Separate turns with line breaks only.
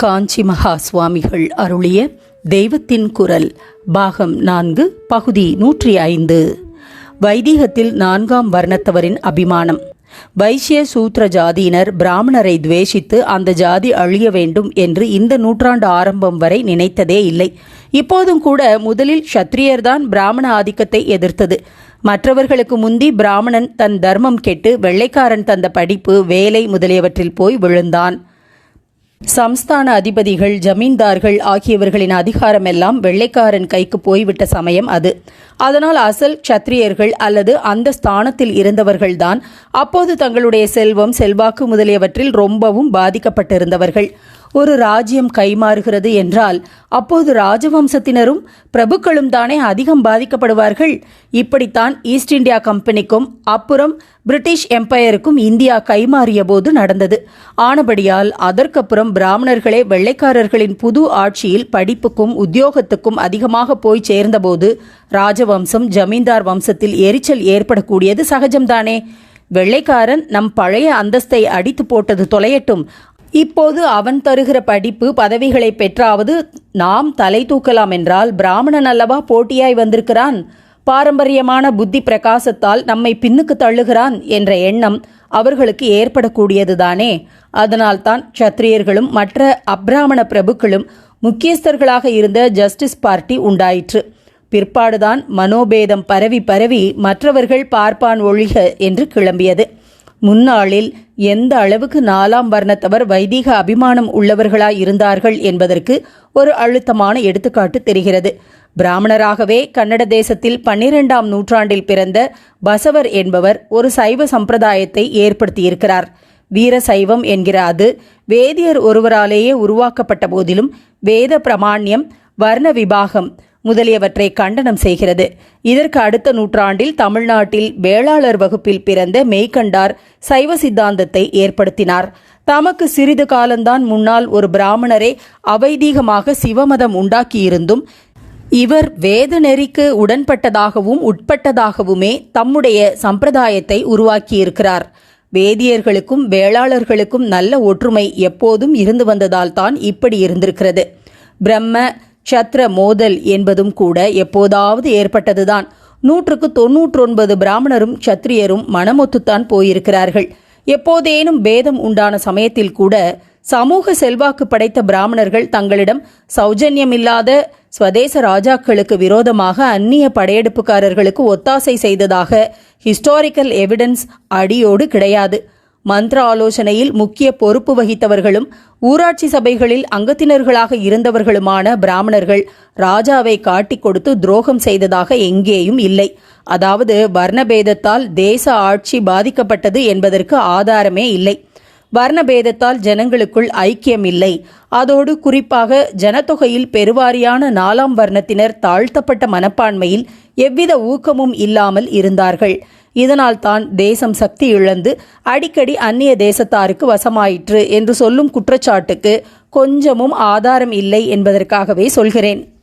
காஞ்சி மகா சுவாமிகள் அருளிய தெய்வத்தின் குரல் பாகம் நான்கு பகுதி நூற்றி ஐந்து. வைதீகத்தில் நான்காம் வர்ணத்தவரின் அபிமானம். வைசிய சூத்திர ஜாதியினர் பிராமணரை துவேஷித்து அந்த ஜாதி அழிய வேண்டும் என்று இந்த நூற்றாண்டு ஆரம்பம் வரை நினைத்ததே இல்லை. இப்போதும் கூட முதலில் சத்திரியர்தான் பிராமண ஆதிக்கத்தை எதிர்த்தது. மற்றவர்களுக்கு முந்தி பிராமணன் தன் தர்மம் கெட்டு வெள்ளைக்காரன் தந்த படிப்பு வேலை முதலியவற்றில் போய் விழுந்தான். சம்ஸ்தான அதிபதிகள் ஜமீன்தார்கள் ஆகியவர்களின் அதிகாரமெல்லாம் வெள்ளைக்காரன் கைக்கு போய்விட்ட சமயம் அது. அதனால் அசல் சத்திரியர்கள் அல்லது அந்த ஸ்தானத்தில் இருந்தவர்கள்தான் அப்போது தங்களுடைய செல்வம் செல்வாக்கு முதலியவற்றில் ரொம்பவும் பாதிக்கப்பட்டிருந்தவர்கள். ஒரு ராஜ்யம் கைமாறுகிறது என்றால் அப்போது ராஜவம்சத்தினரும் பிரபுக்களும் தானே அதிகம் பாதிக்கப்படுவார்கள். இப்படித்தான் ஈஸ்ட் இந்தியா கம்பெனிக்கும் அப்புறம் பிரிட்டிஷ் எம்பையருக்கும் இந்தியா கைமாறிய போது நடந்தது. ஆனபடியால் அதற்கப்புறம் பிராமணர்களே வெள்ளைக்காரர்களின் புது ஆட்சியில் படிப்புக்கும் உத்தியோகத்துக்கும் அதிகமாக போய் சேர்ந்தபோது ராஜவம்சம் ஜமீன்தார் வம்சத்தில் எரிச்சல் ஏற்படக்கூடியது சகஜம்தானே? வெள்ளைக்காரன் நம் பழைய அந்தஸ்தை அடித்து போட்டது தொலையட்டும். இப்போது அவன் தருகிற படிப்பு பதவிகளை பெற்றாவது நாம் தலை தூக்கலாம் என்றால் பிராமணன் அல்லவா போட்டியாய் வந்திருக்கிறான்? பாரம்பரியமான புத்தி பிரகாசத்தால் நம்மை பின்னுக்கு தள்ளுகிறான் என்ற எண்ணம் அவர்களுக்கு ஏற்படக்கூடியதுதானே? அதனால்தான் சத்திரியர்களும் மற்ற அப்ராமண பிரபுக்களும் முக்கியஸ்தர்களாக இருந்த ஜஸ்டிஸ் பார்ட்டி உண்டாயிற்று. பிற்பாடுதான் மனோபேதம் பரவி பரவி மற்றவர்கள் பார்ப்பான் ஒழிக என்று கிளம்பியது. முன்னாளில் எந்த அளவுக்கு நாலாம் வர்ணத்தவர் வைதீக அபிமானம் உள்ளவர்களாய் இருந்தார்கள் என்பதற்கு ஒரு அழுத்தமான எடுத்துக்காட்டு தெரிகிறது. பிராமணராகவே கன்னட தேசத்தில் பன்னிரெண்டாம் நூற்றாண்டில் பிறந்த பசவர் என்பவர் ஒரு சைவ சம்பிரதாயத்தை ஏற்படுத்தியிருக்கிறார். வீர சைவம் என்கிற அது வேதியர் ஒருவராலேயே உருவாக்கப்பட்ட போதிலும் வேத பிரமாண்யம் வர்ண விபாகம் முதலியவற்றை கண்டனம் செய்கிறது. இதற்கு அடுத்த நூற்றாண்டில் தமிழ்நாட்டில் வேளாளர் வகுப்பில் பிறந்த மெய்கண்டார் சைவ சித்தாந்தத்தை ஏற்படுத்தினார். தமக்கு சிறிது காலந்தான் முன்னால் ஒரு பிராமணரே அவைதீகமாக சிவமதம் உண்டாக்கியிருந்தும் இவர் வேத நெறிக்கு உடன்பட்டதாகவும் உட்பட்டதாகவுமே தம்முடைய சம்பிரதாயத்தை உருவாக்கியிருக்கிறார். வேதியர்களுக்கும் வேளாளர்களுக்கும் நல்ல ஒற்றுமை எப்போதும் இருந்து வந்ததால் தான் இப்படி இருந்திருக்கிறது. பிரம்ம சத்ர மோதல் என்பதும் கூட எப்போதாவது ஏற்பட்டதுதான். நூற்றுக்கு தொன்னூற்றொன்பது பிராமணரும் சத்திரியரும் மனமொத்துத்தான் போயிருக்கிறார்கள். எப்போதேனும் பேதம் உண்டான சமயத்தில் கூட சமூக செல்வாக்கு படைத்த பிராமணர்கள் தங்களிடம் சௌஜன்யமில்லாத ஸ்வதேச ராஜாக்களுக்கு விரோதமாக அந்நிய படையெடுப்புக்காரர்களுக்கு ஒத்தாசை செய்ததாக ஹிஸ்டாரிக்கல் எவிடன்ஸ் அடியோடு கிடையாது. மந்திர ஆலோசனையில் முக்கிய பொறுப்பு வகித்தவர்களும் ஊராட்சி சபைகளில் அங்கத்தினர்களாக இருந்தவர்களுமான பிராமணர்கள் ராஜாவை காட்டிக் கொடுத்து துரோகம் செய்ததாக எங்கேயும் இல்லை. அதாவது வர்ணபேதத்தால் தேச ஆட்சி பாதிக்கப்பட்டது என்பதற்கு ஆதாரமே இல்லை. வர்ணபேதத்தால் ஜனங்களுக்குள் ஐக்கியம் இல்லை. அதோடு குறிப்பாக ஜனத்தொகையில் பெருவாரியான நாலாம் வர்ணத்தினர் தாழ்த்தப்பட்ட மனப்பான்மையில் எவ்வித ஊக்கமும் இல்லாமல் இருந்தார்கள். இதனால் தான் தேசம் சக்தி இழந்து அடிக்கடி அந்நிய தேசத்தாருக்கு வசமாயிற்று என்று சொல்லும் குற்றச்சாட்டுக்கு கொஞ்சமும் ஆதாரம் இல்லை என்பதற்காகவே சொல்கிறேன்.